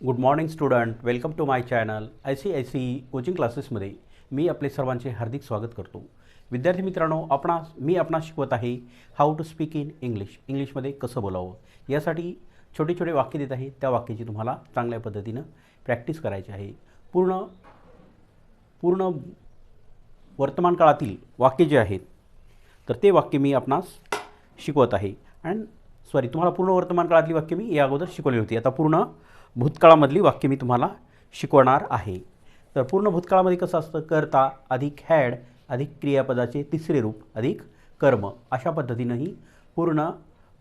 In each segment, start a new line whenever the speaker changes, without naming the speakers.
Good morning student welcome to my channel I C I C coaching क्लासेसमध्ये मी आपले सर्वांचे हार्दिक स्वागत करतो. विद्यार्थी मित्रांनो आपणास मी आपणास शिकवत आहे how to speak in English इंग्लिशमध्ये कसं बोलावं? यासाठी छोटे छोटे वाक्य देत आहे. त्या वाक्याची तुम्हाला चांगल्या पद्धतीनं प्रॅक्टिस करायची आहे. पूर्ण पूर्ण वर्तमान काळातील वाक्य जे आहेत तर ते वाक्य मी आपणास शिकवत आहे. अँड सॉरी तुम्हाला पूर्ण वर्तमान काळातली वाक्य मी या अगोदर शिकवली होती. आता पूर्ण भूतकाळामधली वाक्य मी तुम्हाला शिकवणार आहे. तर पूर्ण भूतकाळामध्ये कसं असतं? करता अधिक हॅड अधिक क्रियापदाचे तिसरे रूप अधिक कर्म. अशा पद्धतीनंही पूर्ण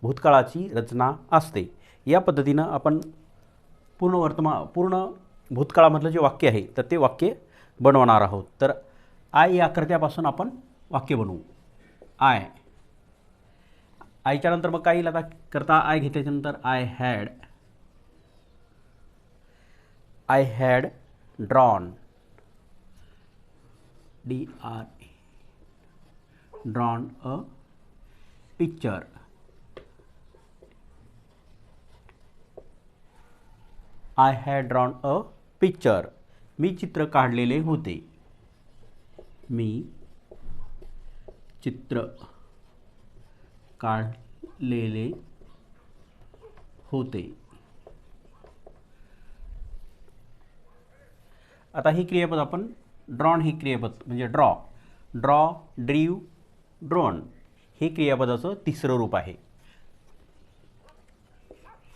भूतकाळाची रचना असते. या पद्धतीनं आपण पूर्ण वर्तमान पूर्ण भूतकाळामधलं जे वाक्य आहे तर ते वाक्य बनवणार आहोत. तर आय या कर्त्यापासून आपण वाक्य बनवू. आय. आयच्या नंतर मग काय येईल आता करता आय घेतल्याच्यानंतर I had. I had drawn. D R drawn a picture. I had drawn a picture. मी चित्र काढलेले होते. मी चित्र काढलेले होते. आता ही क्रियापद आपण ड्रॉन ही क्रियापद म्हणजे ड्रॉ ड्रॉ ड्रीव ड्रोन हे क्रियापदाचं तिसरं रूप आहे.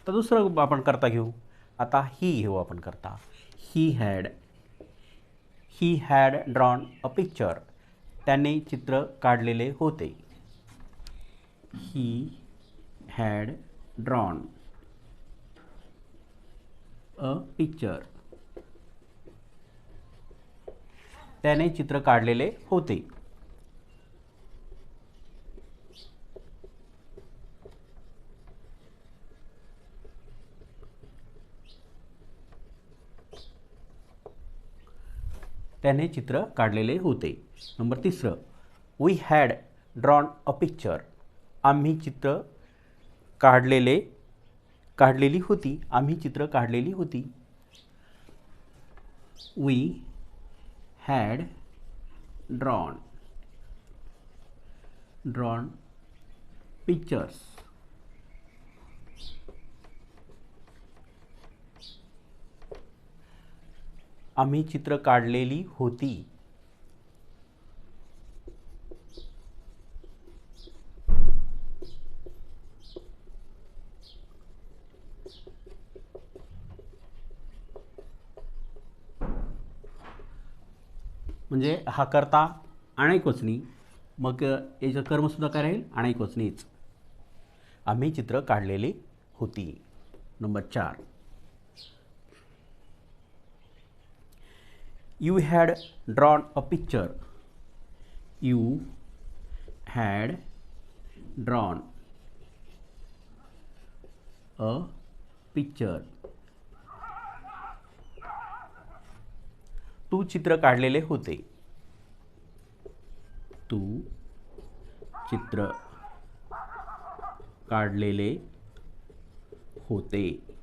तर दुसरं रूप आपण करता घेऊ. आता ही घेऊ आपण करता. He had he had drawn a picture त्याने चित्र काढलेले होते. He had drawn a picture त्याने चित्र काढलेले होते. त्याने चित्र काढलेले होते. नंबर तिसरं we had drawn a picture आम्ही चित्र काढलेले काढलेली होती आम्ही चित्र काढलेली होती. We had drawn drawn pictures आम्ही चित्र काढलेली होती. म्हणजे हा करता आणायकोचणी मग याचं कर्मसुद्धा काय राहील आणायकोचणीच आम्ही चित्र काढलेली होती. नंबर चार. You had drawn a picture you had drawn a picture तू चित्र काढलेले होते. तू चित्र काढलेले होते.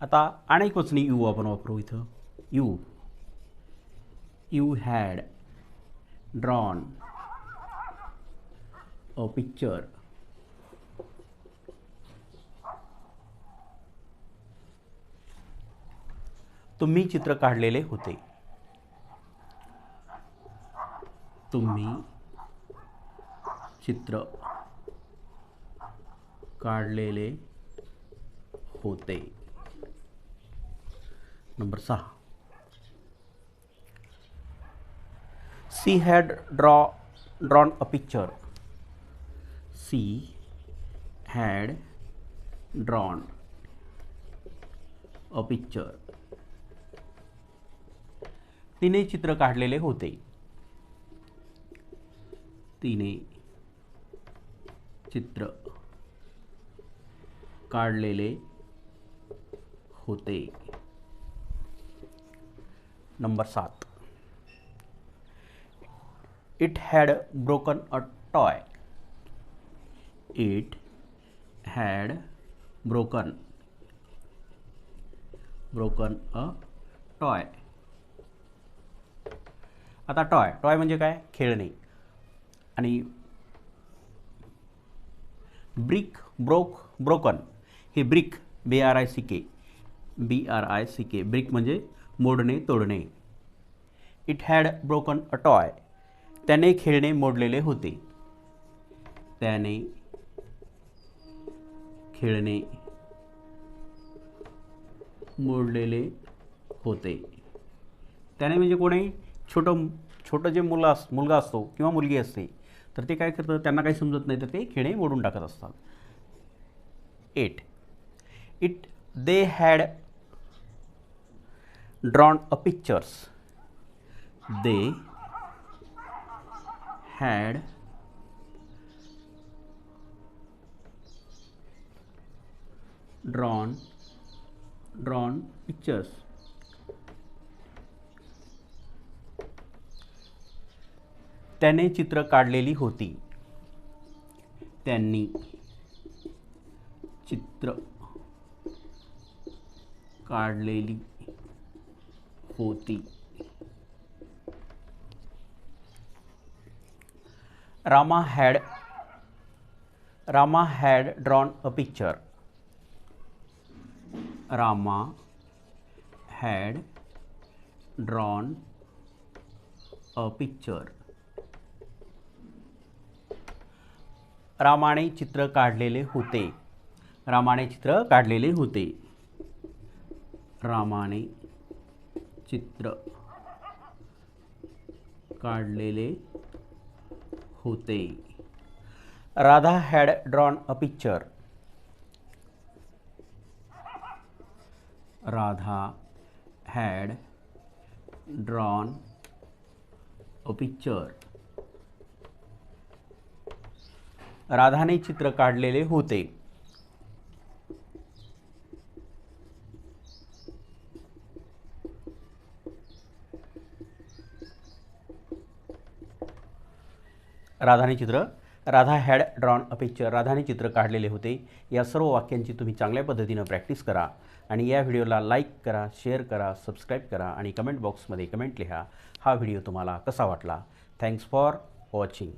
आता अनेक वचनी यू आपण वापरू इथं. You. You had drawn a picture. तुम्ही चित्र काढलेले होते. तुम्ही चित्र काढलेले होते. नंबर सहा. She had draw drawn a picture she had drawn a picture तिने चित्र काढलेले होते. तिने चित्र काढलेले होते. नंबर सात. It had broken a toy it had broken broken a toy आता टॉय टॉय म्हणजे काय? खेळणे. आणि ब्रिक ब्रोक ब्रोकन हे brick B R I C K B R I C K brick म्हणजे मोडणे तोडणे. It had broken a toy त्याने खेळणे मोडलेले होते. त्याने खेळणे मोडलेले होते. त्याने म्हणजे कोणी? छोटं छोटं जे मुलं अस मुलगा असतो किंवा मुलगी असते तर ते काय करतं त्यांना काही समजत नाही तर ते खेळे मोडून टाकत असतात. Eight it they had drawn a pictures they had drawn drawn pictures त्याने चित्र काढलेली होती. त्यांनी चित्र काढलेली होती. Rama had Rama had drawn a picture Rama had drawn a picture रामाने चित्र काढलेले होते. रामाने चित्र काढलेले होते. रामाने चित्र काढलेले होते. Radha had drawn a picture. Radha had drawn a picture. राधाने चित्र काढलेले होते. राधाने चित्र Radha had drawn a picture राधाने चित्र काढलेले होते. या सर्व वाक्यांची तुम्ही चांगल्या पद्धतीनं प्रॅक्टिस करा आणि या व्हिडिओला लाईक करा शेअर करा सबस्क्राईब करा आणि कमेंट बॉक्समध्ये कमेंट लिहा. हा व्हिडिओ तुम्हाला कसा वाटला? Thanks for watching